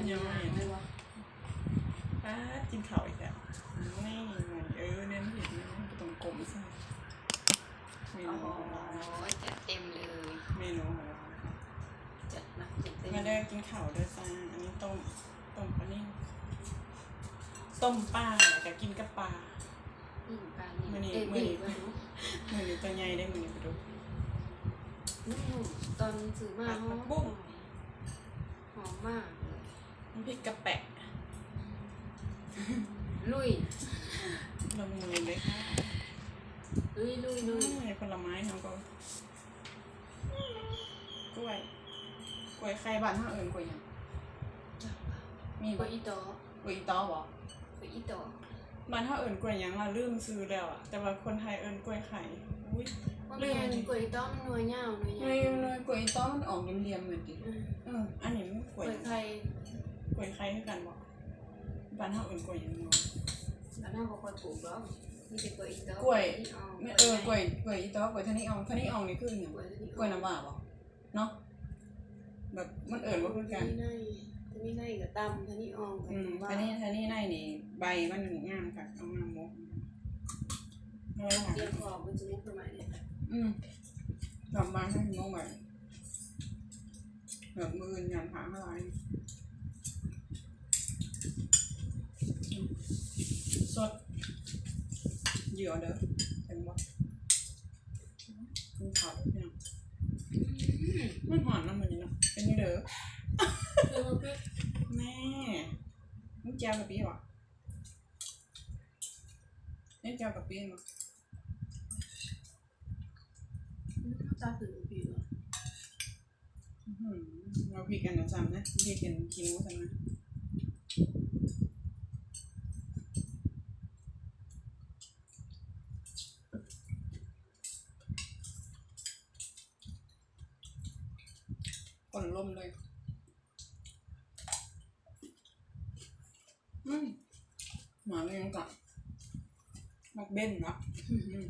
ยังยังไงไงเลยวะป้าดกินข้าวอีกแล้วนี่มันเออเน้นเห็นนะตรงกลมใช่เมโอ้นูโหของเรานะจัดเต็มเลยเมนูของเรานะจัดหนักจัดเต็มมาได้กินข้าวด้วยจ้าอันนี้ต้มต้มปลานิ่มต้มปลากับกินกับปลาอืมปลามื้อนี้เนี่ยเอ้ยมื้อนี้เอ้ยมือนี้ตัวใหญ่ได้มือนี้ไปดูอืมตอนซื้อมาผัดหผัอกมบุ้งหอมมากเลยน้ำพริกกระแปะ ลุย ลงมือเลยค่ะลุยลุยลุยนี่ผลไม้ทั้งก็กล้วย กล้วยไข่บ้านเท่าเอิญกล้วยหยังมีกบ่ว่าอีโตกล้วยอีตอบ่กว่าอีโตบ้านเท่าเอิญกล้วยหยังเราลืมซื้อแล้วอะแต่ว่าคนไทยเอิญกล้วยไข่อุ้ยว่าลืแม่มนกว่าอีโตมันนัวเน่าหน่วยเนเน่ายเนยกล้วยอีตอมันออกเรียมๆเหมือนดิอืมเอออันนี้มันกกล้วยล้วยไข่กล้ วยไข่คือกันบ่บ้านเท่าเอิญกล้วยหยังเนาะอันนั้นบ่ค่อยถูกหรอกมีแต่กล้วยอีโตกล้วยอีอ่องแม่เออกล้วยกล้วยอีตอกล้วยทะนิอองทะนิอองนี่คือหยังกล้วยน้ำว้าบ่เนาะแบบมันเอิญว่าคือกันทนี่ทนี่ในกับตำทะนี่อองกับอืมว่าทะนิทะนิในนี่ใบมันงามค่ะเอางามบ่เอาไว้ค่ะเตรียมขอมันจะมุกประมาณนี้อืมดอกบมาให้มองแบบแบบมืองานผาอะไรส ดเหยื่อเด้อเห็นบ่มันขาวเนี่ยมันหอนน้ำมันนี่เนาะเป็นนี่เด้อเออคือแม่มึงเจียวกับปีวะนี่เจียวกับปีมั้งตาถึงผิวอื้อหือเราพีกันนะจำนะพีกันคิ้วใช่ไหม ก่อนลมเลย อืมหมาเลี้ยงกับมักเบ้นเนาะอืม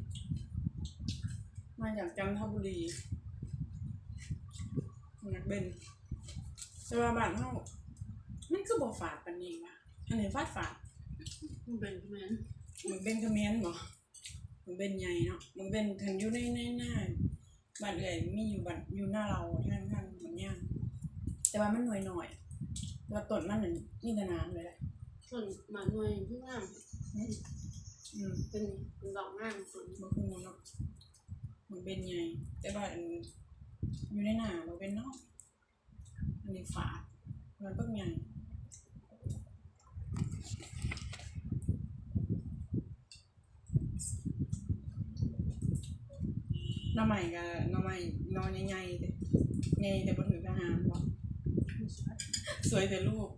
มาจากจันทบุรีมักเบ้นแต่ว่าบ้านเฮามันคือบ่ฝาดปานนี้ว่ะอันนี้ฟาดฝาดมันเป็นแม่นมึงเป็นเขมิ้นบ่มึงเป็นใหญ่เนาะมึงเป็นทางอยู่ในในหน้าบ้านเอื่อยมีอยู่บ้านอยู่หน้าเราทางทางมันย่าง แต่ว่ามันหน่อยหน่อยๆแต่ว่าต้นมันนั่นมีแต่น้ำเลยแหละส่วนหมาหน่วยที่งามอืมเป็นเป็นดอกงามส่วนบางคนเนาะมันเป็นไงแต่ว่าอันอยู่ในหนามันเป็นนอกอันนี้ฝาดมันก็ไงหน้ำใหม่กับหน้ำใหม่นอนใหญ่ๆแต่ใหญ่แต่บนถือทหารบอก สวยแต่รูป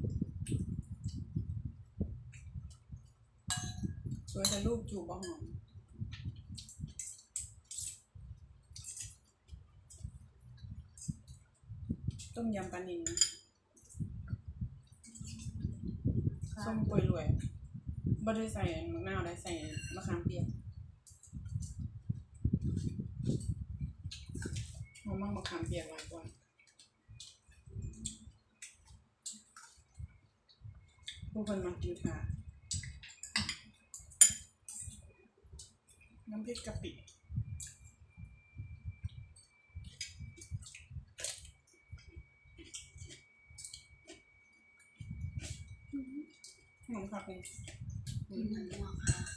สวยแต่รูปจูบบ่หอมต้มยำปลานิลนะส้มกล้วยรวยบ่ได้ใส่มะนาวได้ใส่มะขามเปียกมะม่วงมะขามเปียกหลายกว่า ผู้คนมากินค่ะ น้ำพริกกะปิหอมผักเลยกินหันหัวขา